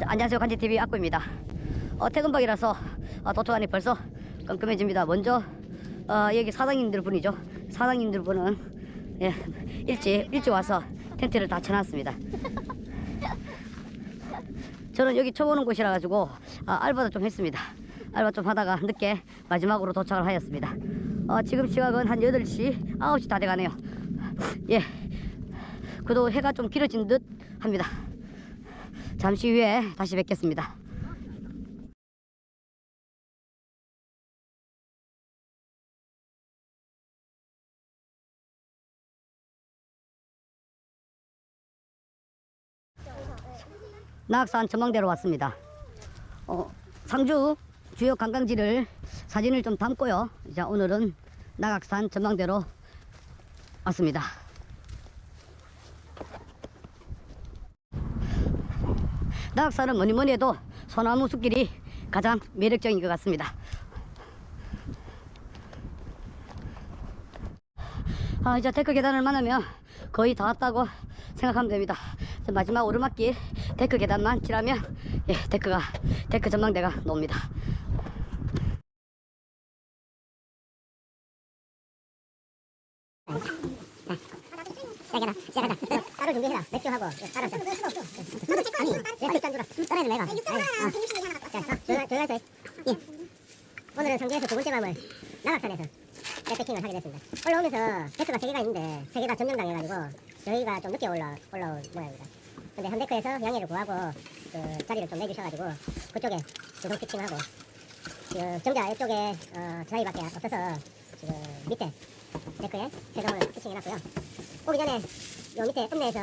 안녕하세요. 간지TV 악구입니다. 어, 퇴근박이라서 어, 도착하니 벌써 깜깜해집니다. 먼저 어, 여기 사장님들 분이죠. 사장님들 분은 예, 일찍 일찍 와서 텐트를 다 쳐놨습니다. 저는 여기 오는 곳이라 가지고 아, 알바도 좀 했습니다. 알바 좀 하다가 늦게 마지막으로 도착을 하였습니다. 어, 지금 시각은 한 8시 9시 다 돼가네요. 예. 그래도 해가 좀 길어진 듯 합니다 잠시 후에 다시 뵙겠습니다. 나악산 전망대로 왔습니다. 어, 상주 주요 관광지를 사진을 좀 담고요. 자, 오늘은 낙악산 전망대로 왔습니다. 낙산은 뭐니 뭐니 해도 소나무 숲길이 가장 매력적인 것 같습니다. 아, 이제 데크 계단을 만나면 거의 다 왔다고 생각하면 됩니다. 자, 마지막 오르막길 데크 계단만 지나면 예, 데크가 데크 전망대가 나옵니다. 시작해라 시작하자 따로 준비해라. 맥주하고 따로 자 아니 맥주 짠주라 따라야 내가 자 조용히 조용히 예. 오늘은 상주에서 두 번째 밤을 나각산에서. 백패킹을 하게 됐습니다. 올라오면서 데크가 세 개가 있는데 세 개가 점령당해가지고 저희가 좀 늦게 올라 올라온 모양입니다. 근데 현대크에서 양해를 구하고 그 자리를 좀 내주셔가지고 그쪽에 주동 피칭하고 그 정자 이쪽에 어, 저희밖에 없어서 지금 밑에 데크에 최종을 피칭해놨고요. 오기 전에 요 밑에 읍내에서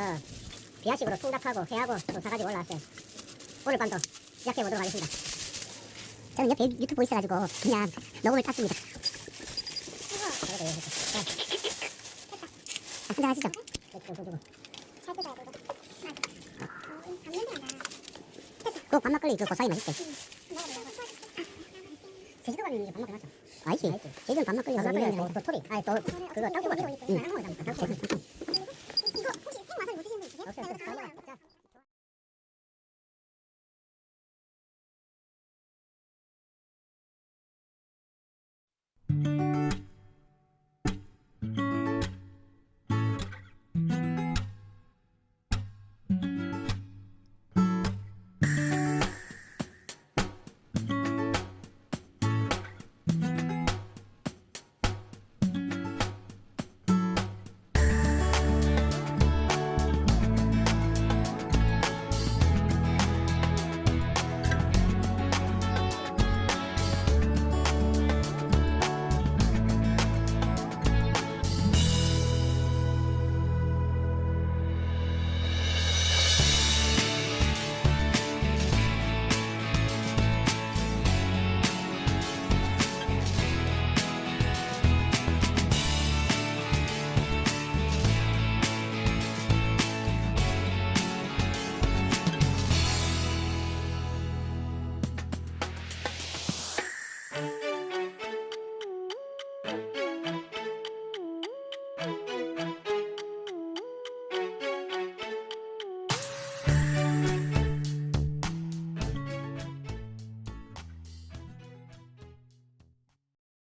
비아식으로 통닭하고 회하고 좀 사가지고 올라왔어요. 오늘 밤도 시작해 보도록 하겠습니다. 저는 옆에 유튜브 있어가지고 그냥 녹음을 땄습니다. 아, 한잔 하시죠. 그 밥막걸리 그 고사이 맛있대. 제주도 가면 이제 밥막걸리 하죠. 아니지. 제주는 밥막걸리 밥막걸리 또, 또 토리. 아니 또 그거 땅콩 같은 거. 好了。thank mm -hmm. you